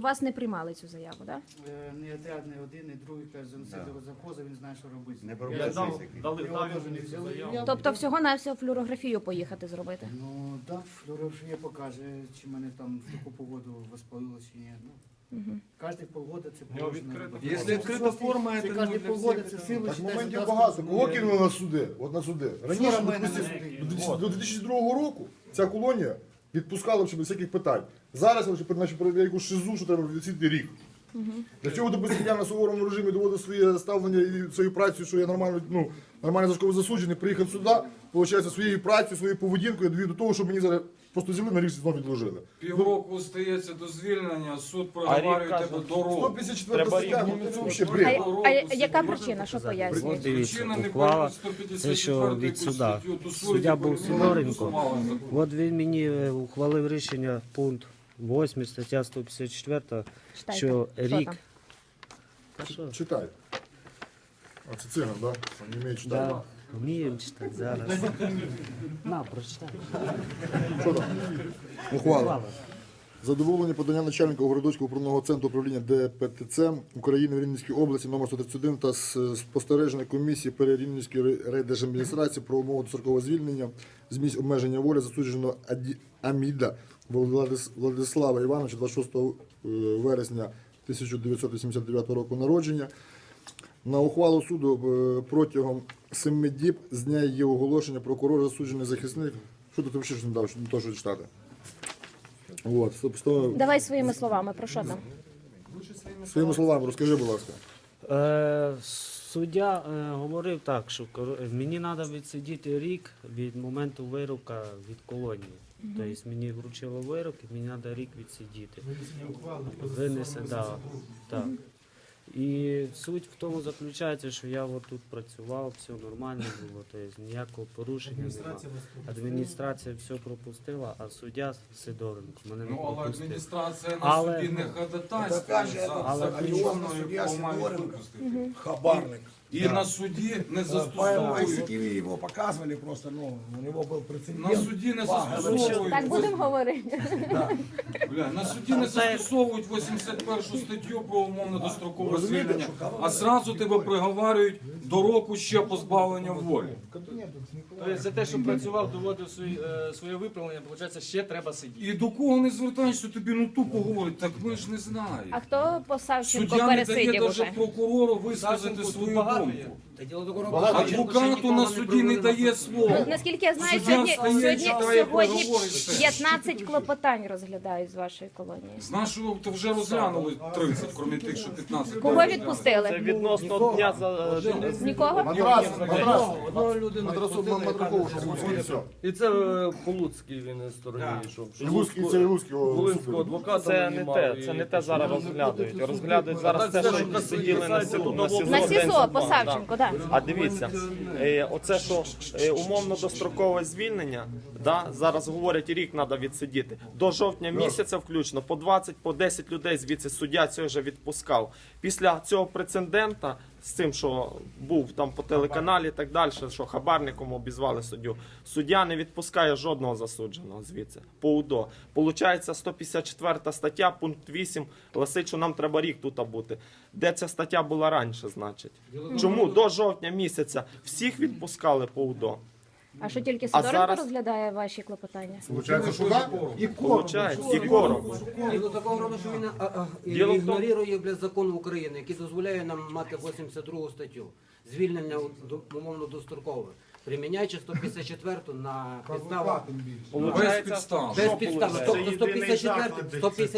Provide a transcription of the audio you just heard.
у вас не приймали цю заяву, так? Е, Не отряд, не один, не другий каже, занеси до завхоза, він знає, що робити. Не Я проблема. дав- Дали, його теж не мені цю взяли. заяву. Тобто всього на всього флюорографію поїхати зробити. Ну, да, флюорографія покаже, чи мене там в таку погоду воспалило, чи ні. Ну, Мгм. Кожні полгода це нього положено. відкрита робити. форма. Якщо відкрита форма, це це, ну, кожні для полгода, всіх це сили. Так моментів багато. Кого ну, кинули на суди? От на суди. Раніше, Вчора мене допустим, на суди. до 2000 до 2002 року ця колонія відпускала вже без всяких питань. Зараз наче про якусь шизу, що треба відсіти рік. Для цього, допустим, я на суворому режимі доводив своє ставлення і свою працю, що я нормально, ну, нормально зашково засуджений, приїхав сюди, виходить, своєю працею, своєю поведінкою я довів до того, що мені зараз просто землю на рік знову відложили. Півроку стається до звільнення, суд проговорює рік, тебе до року. 154 Треба стаття, ну це взагалі А, бред. я- яка причина, що От пояснює? дивіться, Причина не ухвала, порядок 154 це що від суда. Суддя був Сидоренко. От він мені е, ухвалив рішення, пункт 8, стаття 154, Читайте. що Що рік. там? Та що? Читай. А це циган, да? Він не вміє читати. Да, вміємо читати зараз. На, прочитай. Що там? Ухвала. Задоволення подання начальника Городоцького управного центру управління ДПТЦ України в Рівненській області номер 131 та с- спостереження комісії Перерівненської райдержадміністрації про умови дострокового звільнення з місць обмеження волі засудженого Аміда Владис- Владислава Івановича 26 е, вересня 1989 року народження. На ухвалу суду е, протягом семи діб з дня її оголошення прокурор засуджений захисник. Що тут взагалі не дав, не то, що читати. От, собственно, Давай своїми словами, про що там? своїми словами, розкажи, будь ласка. Е, суддя е, говорив так, що кор- мені треба відсидіти рік від моменту вирока від колонії. Тобто мені вручили вирок, і мені треба рік відсидіти. Винесе, да, так. І суть в тому заключається, що я от тут працював, все нормально було, тобто ніякого порушення немає. Адміністрація все пропустила, а суддя Сидоренко мене не Ну, але пропустив. адміністрація на Але- суді не ходатайствує за, Але за при ключовну, чому суддя яку мають випустити. Хабарник. І на суді не По застосовують. ICTV его показывали просто, ну, у него был прецедент. На суді не застосовують. Так будемо говорити. Бля, на суді не застосовують 81 статтю про умовно дострокове звільнення, а зразу тебе приговарюють до року ще позбавлення волі. Тобто за те, що працював, доводив свої, е, своє виправлення, виходить, ще треба сидіти. І до кого не звертаєшся, тобі ну тупо говорять, так ми ж не знаємо. А хто по Савченко Суддя не дає пересидів навіть уже? прокурору висказати Савченко тут свою багато Como? Думку. є. Адвокату на суді не дає слова. Наскільки я знаю, Суддя сьогодні, встає, сьогодні, читає сьогодні приговори, все. 15 клопотань розглядають з вашої колонії. З нашого то вже розглянули 30, крім тих, що 15. Кого Це відпустили? відносно дня за Нікого? Матрас, матрас. одного людину Матрасу яка що і все. І це е, Полуцький він із сторони йшов. Луцький, це Луцький. о, Волинського супер. адвоката Це не те, це не те зараз розглядають. Розглядають зараз те, що сиділи на СІЗО. На СІЗО, по Савченко, да. А дивіться, е, оце що е, умовно дострокове звільнення, да, зараз говорять, рік треба відсидіти. До жовтня місяця включно по 20, по 10 людей звідси суддя цього вже відпускав. Після цього прецедента з цим, що був там по телеканалі і так далі, що хабарником обізвали суддю, суддя не відпускає жодного засудженого звідси. По УДО. Получається 154 стаття, пункт 8, гласить, що нам треба рік тут бути. Де ця стаття була раніше, значить? Чому до жовтня місяця всіх відпускали по УДО? А що тільки Сидоренко зараз- розглядає ваші клопотання? Получається, що да? Получається, і короб. Діло такого роду, що він а, а, Діло в тому- ігнорує блядь, закон України, який дозволяє нам мати 82 статтю. Звільнення у- до- умовно дострокове. Приміняючи 154 на підставах Без підстав. без підстави. Це Тобто єдиний 154, заклад, де це 150